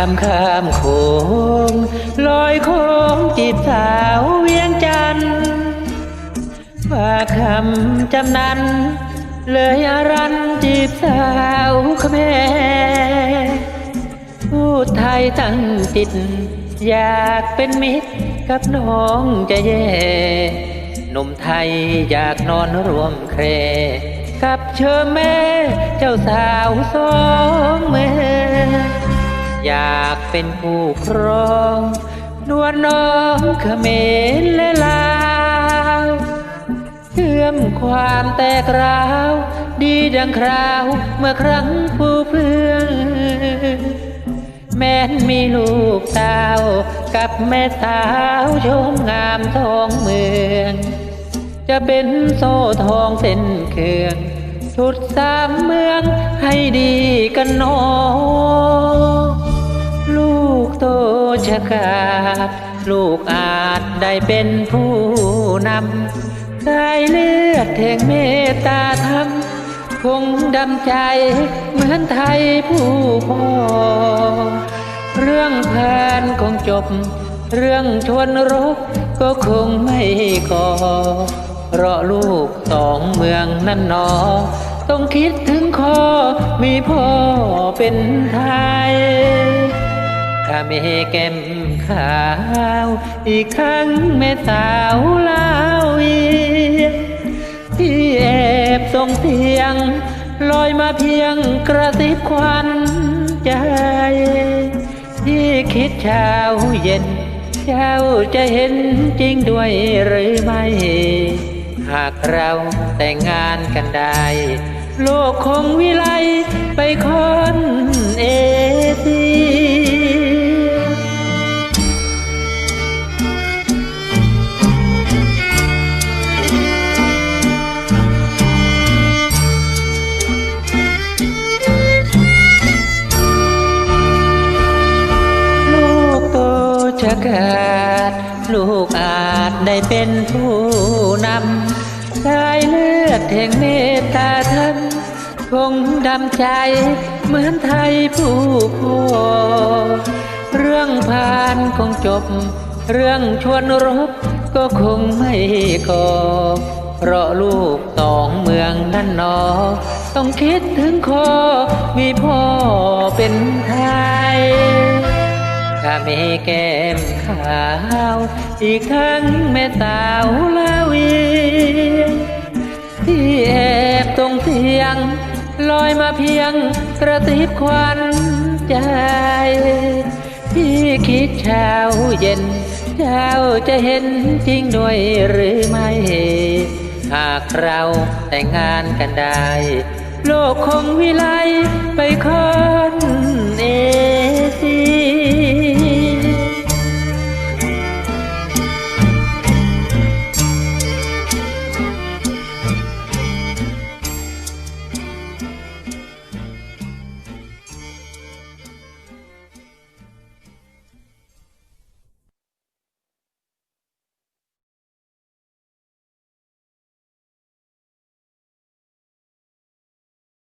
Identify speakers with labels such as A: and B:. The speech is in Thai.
A: ามข้ามโขงลอยโค้งจีบสาวเวียงจันทน์ว่าคำจำนั้น เลยอรันจีบสาวขแม่พูดไทยตั้งจิต อยากเป็นมิตรกับน้องจะแย่หนุ่มไทยอยากนอนรวมเครกับเชอแม่ เจ้าสาวสองเมือ อยากเป็นผู้ครองนวลน้องเขมรและลาวเชื่อมความแตกร้าว ดีดังคราวเมื่อครั้งผู้เพื่อนแม้นมีลูกสาวกับแม่สาวชมงามทองเมือง จะเป็นโซ่ทองเส้นเครื่อง ชุดสามเมืองให้ดีกันหนอลูก โตชะกา ลูกอาจได้เป็นผู้นำสายเลือดแห่งเมตตาธรรม คงดำใจเหมือนไทยผู้พ่อ เรื่องผ่านคงจบ เรื่องชวนรบก็คงไม่ก่อเพราะลูกสองเมืองนั้นหนอ ต้องคิดถึงคอมีพ่อเป็นไทย ข้าเมแก้มขาว อีกครั้งแม่สาวลาวเวีที่แอบส่งเสียง ลอยมาเพียงกระซิบควันใจที่คิดเช้าเย็น เจ้าจะเห็นจริงด้วยหรือไม่ หากเราแต่งงานกันได้ โลกคงวิไลไปคนเอเด ลูกอาจได้เป็นผู้นำสายเลือดแห่งเมตตาธรรมคงดำใจเหมือนไทยผู้พ่อเรื่องผ่านคงจบ เรื่องชวนรบก็คงไม่ก่อเพราะลูกสองเมืองนั่นหนอ ต้องคิดถึงคอมีพ่อเป็นไทย ถ้ามีแก้มขาว อีกทั้งแม่สาวลาเวียงที่แอบตรงเสียง ลอยมาเพียงกระติบควันใจ ที่คิดเช้าเย็น เจ้าจะเห็นจริงด้วยหรือไม่ หากเราแต่งงานกันได้ โลกคงวิไลไปคน